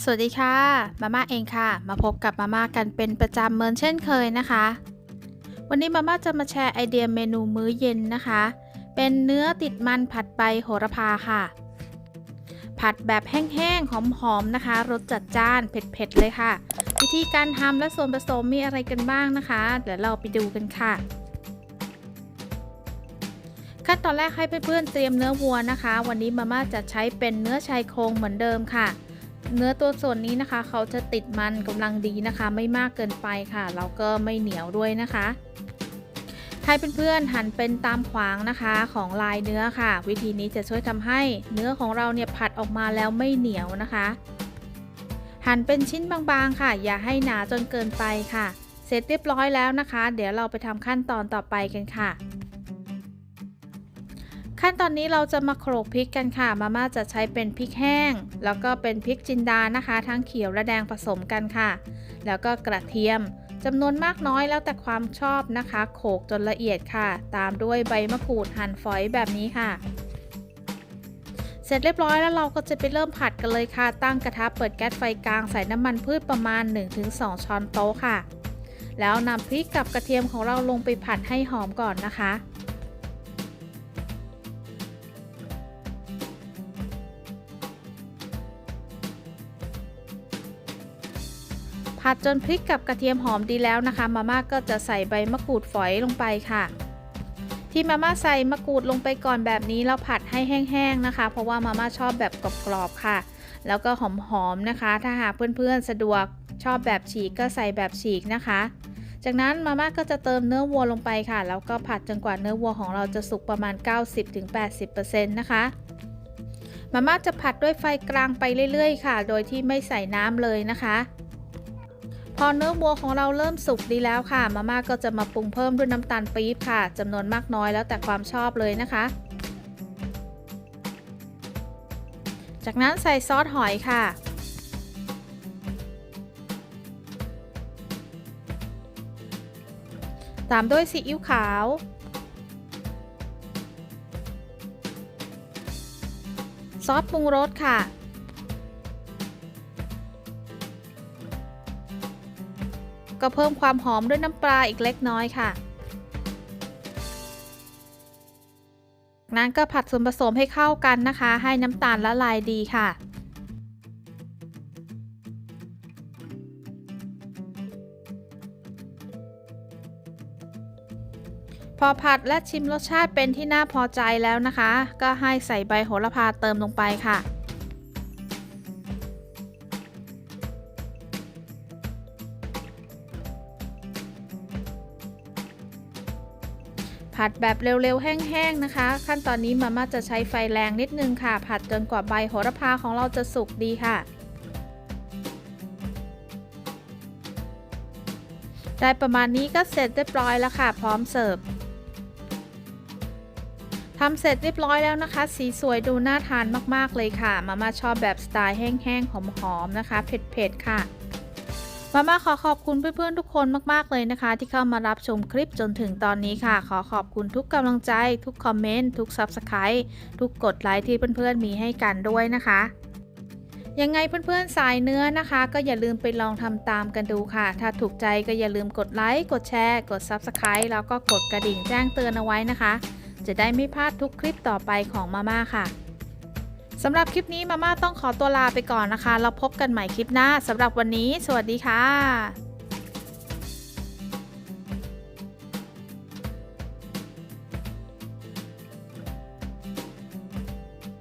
สวัสดีค่ะ มาม่าเองค่ะ มาพบกับมาม่ากันเป็นประจำเหมือนเช่นเคยนะคะ วันนี้มาม่าจะมาแชร์ไอเดียเมนูมื้อเย็นนะคะ เป็นเนื้อติดมันผัดใบโหระพาค่ะ ผัดแบบแห้งๆ หอมๆนะคะ รสจัดจ้านเผ็ดๆ เลยค่ะ วิธีการทำและส่วนผสมมีอะไรกันบ้างนะคะ เดี๋ยวเราไปดูกันค่ะขั้นตอนแรกให้เพื่อนๆเตรียมเนื้อวัวนะคะ วันนี้มาม่าจะใช้เป็นเนื้อชายโครงเหมือนเดิมค่ะ เนื้อตัวส่วนนี้นะคะ เขาจะติดมันกำลังดีนะคะ ไม่มากเกินไปค่ะแล้วก็ไม่เหนียวด้วยนะคะให้เพื่อนๆหั่นเป็นตามขวางนะคะของลายเนื้อค่ะ วิธีนี้จะช่วยทำให้เนื้อของเราเนี่ยผัดออกมาแล้วไม่เหนียวนะคะ หั่นเป็นชิ้นบางๆค่ะ อย่าให้หนาจนเกินไปค่ะ เสร็จเรียบร้อยแล้วนะคะ เดี๋ยวเราไปทำขั้นตอนต่อไปกันค่ะ ขั้นตอนนี้เราจะมาโขลกพริกกันค่ะ มาม่าจะใช้เป็นพริกแห้ง แล้วก็เป็นพริกจินดานะคะ ทั้งเขียวและแดงผสมกันค่ะ แล้วก็กระเทียมจำนวนมากน้อยแล้วแต่ความชอบนะคะ โขลกจนละเอียดค่ะ ตามด้วยใบมะกรูดหั่นฝอยแบบนี้ค่ะ เสร็จเรียบร้อยแล้วเราก็จะไปเริ่มผัดกันเลยค่ะ ตั้งกระทะเปิดแก๊สไฟกลางใส่น้ำมันพืชประมาณ 1-2 ช้อนโต๊ะค่ะ แล้วนำพริกกับกระเทียมของเราลงไปผัดให้หอมก่อนนะคะ ผัดจนพริกกับกระเทียมหอมดีแล้วนะคะ มาม่าก็จะใส่ใบมะกรูดฝอยลงไปค่ะที่มาม่าใส่มะกรูดลงไปก่อนแบบนี้แล้วผัดให้แห้งๆนะคะ เพราะว่ามาม่าชอบแบบกรอบๆค่ะ แล้วก็หอมๆนะคะ ถ้าหากเพื่อนๆสะดวกชอบแบบฉีกก็ใส่แบบฉีกนะคะ จากนั้นมาม่าก็จะเติมเนื้อวัวลงไปค่ะ แล้วก็ผัดจนกว่าเนื้อวัวของเราจะสุกประมาณ 90-80%นะคะมาม่าจะผัดด้วยไฟกลางไปเรื่อยๆ ค่ะ โดยที่ไม่ใส่น้ำเลยนะคะ อเนื้อวัวของเราเริ่มสุกดีแล้วค่ะ มาม่าก็จะมาปรุงเพิ่มด้วยน้ำตาลปี๊บค่ะจำนวนมากน้อยแล้วแต่ความชอบเลยนะคะ จากนั้นใส่ซอสหอยค่ะ ตามด้วยซีอิ๊วขาว ซอสปรุงรสค่ะ ก็เพิ่มความหอมด้วยน้ำปลาอีกเล็กน้อยค่ะจากนั้นก็ผัดส่วนผสมให้เข้ากันนะคะ ให้น้ำตาลละลายดีค่ะ พอผัดและชิมรสชาติเป็นที่น่าพอใจแล้วนะคะ ก็ให้ใส่ใบโหระพาเติมลงไปค่ะ ผัดแบบเร็วๆ แห้งๆ นะคะ ขั้นตอนนี้มาม่าจะใช้ไฟแรงนิดนึงค่ะ ผัดจนกว่าใบโหระพาของเราจะสุกดีค่ะ ได้ประมาณนี้ก็เสร็จเรียบร้อยแล้วค่ะ พร้อมเสิร์ฟทำเสร็จเรียบร้อยแล้วนะคะ สีสวยดูน่าทานมากๆเลยค่ะ มาม่าชอบแบบสไตล์แห้งๆ หอมๆ นะคะ เผ็ดๆ ค่ะ มาม่าขอขอบคุณเพื่อนๆทุกคนมากๆเลยนะคะ ที่เข้ามารับชมคลิปจนถึงตอนนี้ค่ะ ขอขอบคุณทุกกำลังใจ ทุกคอมเมนต์ทุก Subscribe ทุกกดไลค์ที่เพื่อนๆมีให้กันด้วยนะคะยังไงเพื่อนๆสายเนื้อนะคะ ก็อย่าลืมไปลองทำตามกันดูค่ะ ถ้าถูกใจก็อย่าลืมกดไลค์กดแชร์ กด Subscribe แล้วก็กดกระดิ่งแจ้งเตือนเอาไว้นะคะ จะได้ไม่พลาดทุกคลิปต่อไปของมาม่าค่ะ สำหรับคลิปนี้มาม่าต้องขอตัวลาไปก่อนนะคะ เราพบกันใหม่คลิปหน้าสำหรับวันนี้ สวัสดีค่ะ